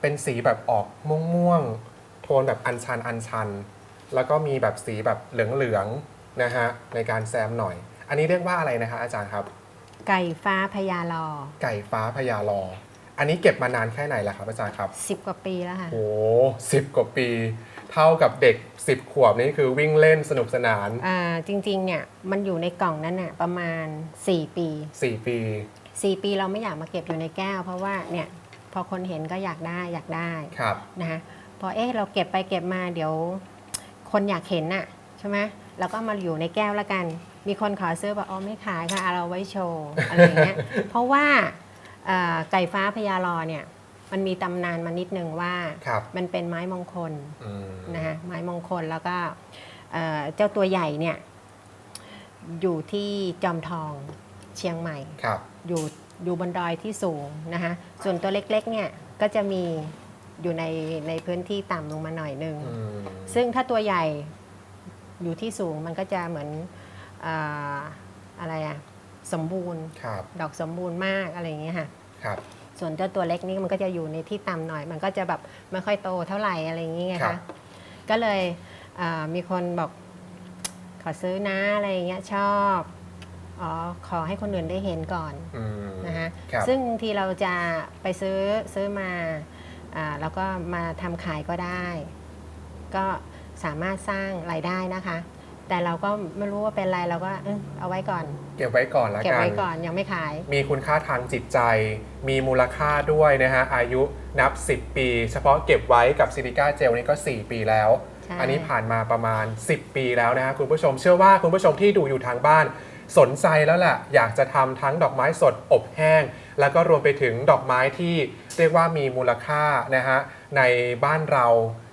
เป็นสีแบบออกม่วงๆโทนแบบอัญชันอัญชัน แล้วก็มีแบบสีแบบเหลืองๆนะฮะในการแซมหน่อย อันนี้เรียกว่าอะไรนะคะอาจารย์ครับ ไก่ฟ้าพญาลอ ไก่ฟ้าพญาลอ อันนี้เก็บมานานแค่ไหนแล้วครับอาจารย์ครับสิบกว่าปีแล้วค่ะ โอ้สิบกว่าปี เท่ากับเด็ก 10 ขวบนี่คือวิ่งเล่นสนุกสนาน อ่าจริงๆเนี่ยมันอยู่ในกล่องนั้นน่ะประมาณ 4 ปี 4 ปี 4 ปีเราไม่อยากมาเก็บอยู่ในแก้ว เพราะว่าเนี่ยพ อคนเห็นก็อยากได้อยากได้ครับนะคะพอเอ๊ะเราเก็บไปเก็บมาเดี๋ยว คนอยากเห็นน่ะใช่ไหมเราก็มาอยู่ในแก้วแล้วกัน มีคนขอซื้อบอกอ๋อไม่ขายค่ะเอาเราไว้โชว์อะไรอย่างเงี้ยเพราะว่าเอ่อไก่ฟ้าพญาลอเนี่ยมันมีตำนานมานิดนึงว่าครับมันเป็นไม้มงคลอืมนะคะไม้มงคลแล้วก็เอ่อเจ้าตัวใหญ่เนี่ยอยู่ที่จอมทองเชียงใหม่ครับอยู่ อยู่บนดอยที่สูงนะคะส่วนตัวเล็กๆเนี่ยก็จะมีอยู่ในในพื้นที่ต่ำลงมาหน่อยนึงอืมซึ่งถ้าตัวใหญ่อยู่ที่สูงมันก็จะเหมือนเอออะไรอะสมบูรณ์ครับดอกสมบูรณ์มากอะไรอย่างเงี้ยค่ะครับส่วนเจ้าตัวเล็กนี่มันก็จะอยู่ในที่ต่ำหน่อย มันก็จะแบบไม่ค่อยโตเท่าไหร่อะไรอย่างเงี้ยครัค่ะบก็เลยเอ่อมีคนบอกขอซื้อนะอะไรอย่างเงี้ยชอบ อ๋อขอให้คนอื่นได้เห็นก่อนอืมนะคะครับซึ่งทีเราจะไปซื้อซื้อมาอ่าแล้วก็มาทำขายก็ได้ ก็สามารถสร้างรายได้นะคะ แต่เราก็ไม่รู้ว่าเป็นไรเราก็เอ้ยเอาไว้ก่อน เก็บไว้ก่อนละเก็บกัน ไว้ก่อนยังไม่ขาย มีคุณค่าทางจิตใจ มีมูลค่าด้วยนะฮะ อายุนับ 10 ปี เฉพาะเก็บไว้กับซิลิก้าเจลนี่ก็ 4 ปีแล้ว ใช่ อันนี้ผ่านมาประมาณ 10 ปีแล้วนะฮะคุณผู้ชม เชื่อว่าคุณผู้ชมที่ดูอยู่ทางบ้าน สนใจแล้วแหละอยากจะทำทั้งดอกไม้สดอบแห้ง แล้วก็รวมไปถึงดอกไม้ที่เรียกว่ามีมูลค่านะฮะในบ้านเรา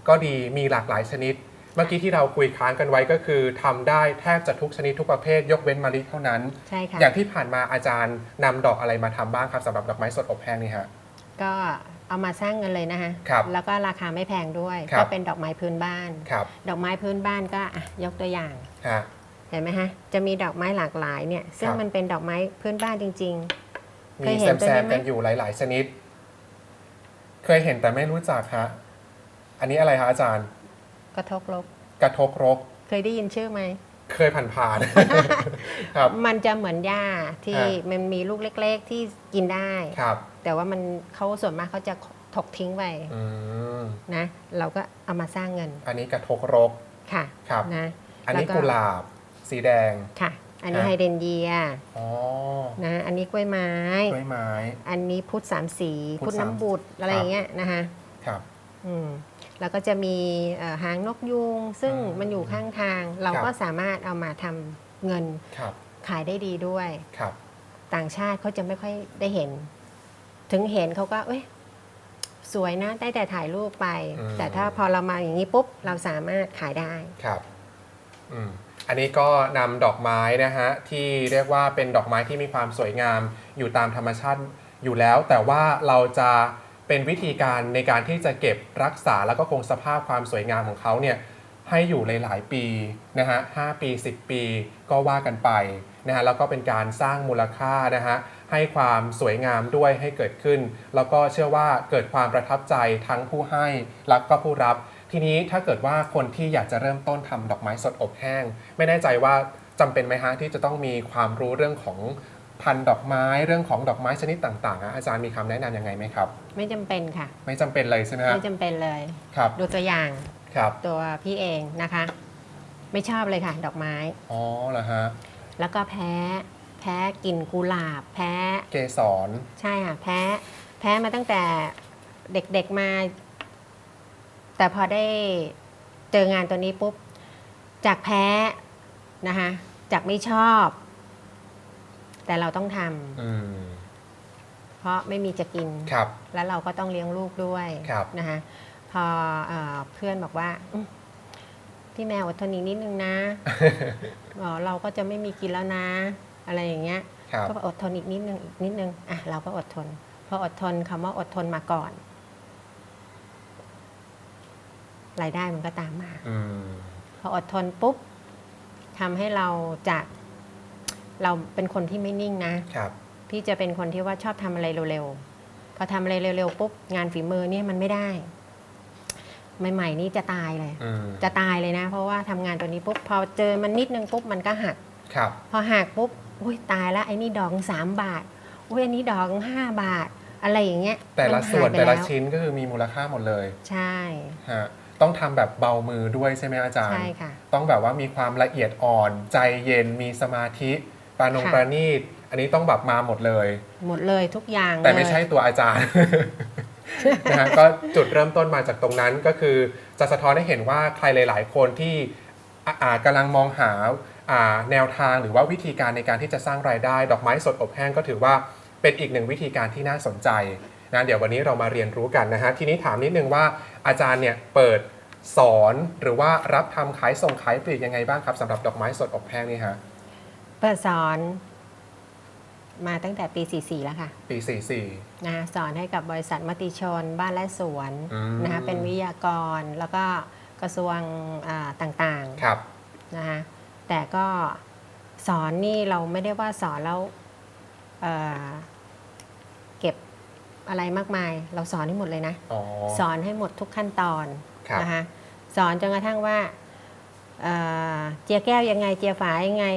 ก็ดีมีหลากหลายชนิด เมื่อกี้ที่เราคุยค้างกันไว้ก็คือทำได้แทบจะทุกชนิดทุกประเภท ยกเว้นมะลิเท่านั้น ใช่ค่ะ อย่างที่ผ่านมาอาจารย์นำดอกอะไรมาทำบ้างครับสำหรับดอกไม้สดอบแห้งนี่ฮะ ก็เอามาสร้างเงินเลยนะคะครับแล้วก็ราคาไม่แพงด้วย ครับ ก็เป็นดอกไม้พื้นบ้าน ครับดอกไม้พื้นบ้านก็อะยกตัวอย่าง ฮะ เห็นไหมฮะ จะมีดอกไม้หลากหลายเนี่ย ซึ่งครับมันเป็นดอกไม้พื้นบ้านจริงเคมียเห็แซนมตัวแซนี้มไหมกันอยู่หลาย ๆ ชนิด เคยเห็นแต่ไม่รู้จักฮะอันนี้อะไรฮะอาจารย์ๆกระทกลบกระทกรก เคยได้ยินชื่อไหม เคยผ่านๆ ครับ มันจะเหมือนหญ้าที่ฮะ มันมีลูกเล็ก ๆ ที่กินได้ ครับแต่ว่ามันเขาส่วนมากเขาจะถกทิ้งไปอืมนะ เราก็เอามาสร้างเงินอันนี้กระทกรกค่ะครับ นะ อันนี้แล้วกุหลาบ สีแดง ค่ะ อันนี้ฮะ ไฮเดรนเยียอ๋อนะ อันนี้กล้วยไม้ กล้วยไม้ อันนี้พุทธสามสีพุพุททธธสาม น้ำบุตรอะไรอย่างเงี้ยนะคะครับ อืมแล้วก็จะมีเอ่อหางนกยูงซึ่งอืมมันอยู่ข้างทาง เราครับ ก็สามารถเอามาทำเงินครับขายได้ดีด้วย ครับ ต่างชาติเขาจะไม่ค่อยได้เห็น ถึงเห็นเขาก็ เอ้ย สวยนะ ได้แต่ถ่ายรูปไป อืม แต่ถ้าพอเรามาอย่างนี้ปุ๊บ เราสามารถขายได้ ครับ อันนี้ก็นำดอกไม้นะฮะที่เรียกว่าเป็นดอกไม้ที่มีความสวยงามอยู่ตามธรรมชาติอยู่แล้ว แต่ว่าเราจะเป็นวิธีการในการที่จะเก็บรักษาแล้วก็คงสภาพความสวยงามของเขาเนี่ยให้อยู่หลาย ๆ ปีนะฮะ5ปี 10 ปีก็ว่ากันไปนะฮะแล้วก็เป็นการสร้างมูลค่านะฮะให้ความสวยงามด้วยให้เกิดขึ้น แล้วก็เชื่อว่าเกิดความประทับใจทั้งผู้ให้และก็ผู้รับ ทีนี้ถ้าเกิดว่าคนที่อยากจะเริ่มต้นทำดอกไม้สดอบแห้ง ไม่แน่ใจว่าจำเป็นไหมฮะที่จะต้องมีความรู้เรื่องของพันธุ์ดอกไม้เรื่องของดอกไม้ชนิดต่างๆอะอาจารย์มีคำแนะนำยังไงไหมครับ ไม่จำเป็นค่ะ ไม่จำเป็นเลยใช่ไหมฮะไม่จำเป็นเลยครับดูตัวอย่างครับตัวพี่เองนะคะ ไม่ชอบเลยค่ะ ดอกไม้อ๋อเหรอฮะแล้วก็แพ้ แพ้กลิ่นกุหลาบ แพ้ เกสรใช่ค่ะแพ้ แพ้มาตั้งแต่เด็กๆมา แต่พอได้เจองานตัวนี้ปุ๊บ จากแพ้นะคะจากไม่ชอบ แต่เราต้องทอืมำเพราะไม่มีจะกิน ครับ แล้วเราก็ต้องเลี้ยงลูกด้วยครับ นะคะพอเออเพื่อนบอกว่าอืมพี่แมวอดทนอีกนิดนึงนะอ๋อเราก็จะไม่มีกินแล้วนะ อะไรอย่างเงี้ย ครับ ก็อดทนอีกนิดนึงอีกนิดนึงอะเราก็อดทนพออดทนคำว่าอดทนมาก่อน รายได้มันก็ตามมาอืมพออดทนปุ๊บทำให้เราจากเราเป็นคนที่ไม่นิ่งนะ ครับ พี่จะเป็นคนที่ว่าชอบทำอะไรเร็วพอทำอะไรเร็วๆปุ๊บงานฝีมือเนี่ยมันไม่ได้ ใหม่ๆนี่จะตายเลย อืมจะตายเลยนะ เพราะว่าทำงานตัวนี้ปุ๊บพอเจอมันนิดนึงปุ๊บมันก็หัก ครับ พอหักปุ๊บอุ้ยตายแล้วไอ้นี่ดอกสามบาทอุ้ยอันนี้ดอกห้าบาท อะไรอย่างเงี้ยแต่ละมัส่วนหายไปแต่ละล้ชิ้นก็คือมีมูลค่าหมดเลยใช่ ฮะ ต้องทำแบบเบามือด้วยใช่ไหมอาจารย์ ใช่ค่ะ ต้องแบบว่ามีความละเอียดอ่อน ใจเย็นมีสมาธิปรานงค่ะ ประณีตอันนี้ต้องแบบมาหมดเลย หมดเลยทุกอย่างแต่ไม่เลยใช่ตัวอาจารย์ นะฮะก็จุดเริ่มต้นมาจากตรงนั้นก็คือจะสะท้อนให้เห็นว่าใครหลาย ๆ คนที่อ่าอ่ากำลังมองหาอ่าแนวทางหรือว่าวิธีการในการที่จะสร้างรายได้ ดอกไม้สดอบแห้งก็ถือว่าเป็นอีกหนึ่งวิธีการที่น่าสนใจ นะเดี๋ยววันนี้เรามาเรียนรู้กันนะฮะทีนี้ถามนิดนึงว่าอาจารย์เนี่ยเปิดสอนหรือว่ารับทำขายส่งขายปลีกยังไงบ้างครับสำหรับดอกไม้สดอบแห้งนี่ฮะเปิดสอนมาตั้งแต่ปี 44 แล้วค่ะ ปี 44 นะคะสอนให้กับบริษัทมติชน บ้านและสวนอืมนะคะเป็นวิทยากรแล้วก็กระทรวงอ่าต่างครับๆนะคะแต่ก็สอนนี่เราไม่ได้ว่าสอนแล้วเอ่อเก็บ อะไรมากมาย เราสอนให้หมดเลยนะ อ๋อ สอนให้หมดทุกขั้นตอนครับ นะคะสอนจนกระทั่งว่าเอ่อเจียแก้วยังไง เจียฝายังไง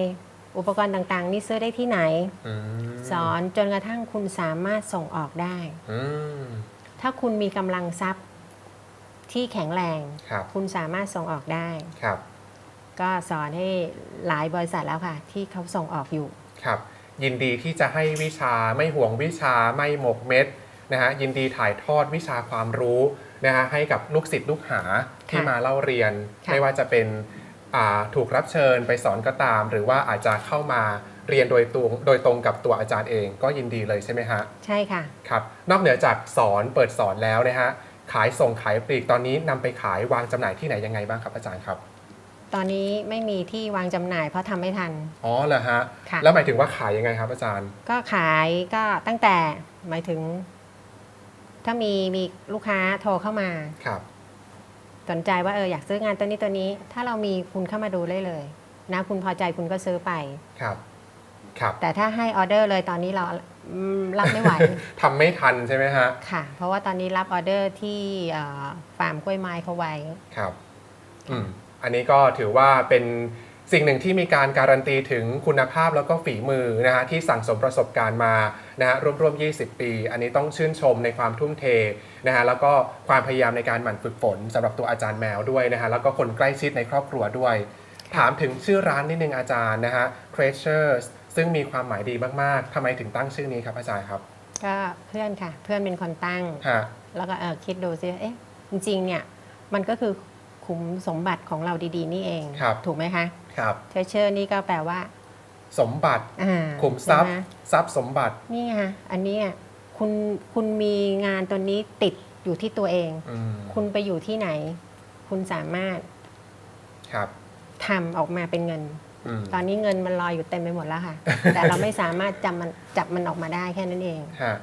อุปกรณ์ต่างๆ นี่ซื้อได้ที่ไหน อืมสอนจนกระทั่งคุณสามารถส่งออกได้ อืมถ้าคุณมีกำลังทรัพย์ที่แข็งแรง ครับคุณสามารถส่งออกได้ ครับก็สอนให้หลายบริษัทแล้วค่ะ ที่เขาส่งออกอยู่ ครับ ยินดีที่จะให้วิชาไม่ห่วงวิชาไม่หมกเม็ด นะฮะยินดีถ่ายทอดวิชาความรู้นะฮะให้กับลูกศิษย์ลูกหาที่ค่ะมาเล่าเรียนค่ะไม่ว่าจะเป็นอ่าถูกรับเชิญไปสอนก็ตาม หรือว่าอาจจะเข้ามาเรียนโดยตรงโดยตรงกับตัวอาจารย์เองก็ยินดีเลยใช่ไหมฮะใช่ค่ะครับนอกเหนือจากสอนเปิดสอนแล้วนะฮะขายส่งขายปลีกตอนนี้นำไปขายวางจำหน่ายที่ไหนยังไงบ้างครับอาจารย์ครับตอนนี้ไม่มีที่วางจำหน่ายเพราะทำไม่ทัน อ๋อเหรอฮะค่ะแล้วหมายถึงว่าขายยังไงครับอาจารย์ ก็ขายก็ตั้งแต่หมายถึง ถ้ามีมีลูกค้าโทรเข้ามา ครับ สนใจว่าเอออยากซื้องานตัวนี้ตัวนี้ ถ้าเรามีคุณเข้ามาดูได้เลย นะคุณพอใจคุณก็ซื้อไป ครับ ครับ แต่ถ้าให้ออเดอร์เลยตอนนี้เราอืมรับไม่ไหว ทำไม่ทันใช่ไหมฮะ ค่ะ เพราะว่าตอนนี้รับออเดอร์ที่เอ่อฟาร์มกล้วยไม้เขาไว้ ครับ อืม อันนี้ก็ถือว่าเป็น สิ่งหนึ่งที่มีการการันตีถึงคุณภาพแล้วก็ฝีมือนะฮะที่สั่งสมประสบการณ์มานะฮะร่วมๆ 20 ปี อันนี้ต้องชื่นชมในความทุ่มเทนะฮะแล้วก็ความพยายามในการหมั่นฝึกฝนสำหรับตัวอาจารย์แมวด้วยนะฮะแล้วก็คนใกล้ชิดในครอบครัวด้วย ถามถึงชื่อร้านนิดนึงอาจารย์นะฮะ Treasures ซึ่งมีความหมายดีมากๆทำไมถึงตั้งชื่อนี้ครับอาจารย์ครับ ก็เพื่อนค่ะ เพื่อนเป็นคนตั้งฮะแล้วก็เออคิดดูซิเอ๊ะจริงๆเนี่ยมันก็คือ ขุมสมบัติของเราดีๆ นี่เอง ครับ ถูกไหมคะครับเทเชอร์นี่ก็แปลว่าสมบัติอ่าขุมทรัพย์ใช่ไหมทรัพย์สมบัติ นี่ไงอันเนี้ยคุณคุณมีงานตัวนี้ติดอยู่ที่ตัวเอง อืมคุณไปอยู่ที่ไหน คุณสามารถครับทำออกมาเป็นเงิน อืมตอนนี้เงินมันลอยอยู่เต็มไปหมดแล้วค่ะ แต่เราไม่สามารถจำมันจับมันออกมาได้แค่นั้นเอง ฮะ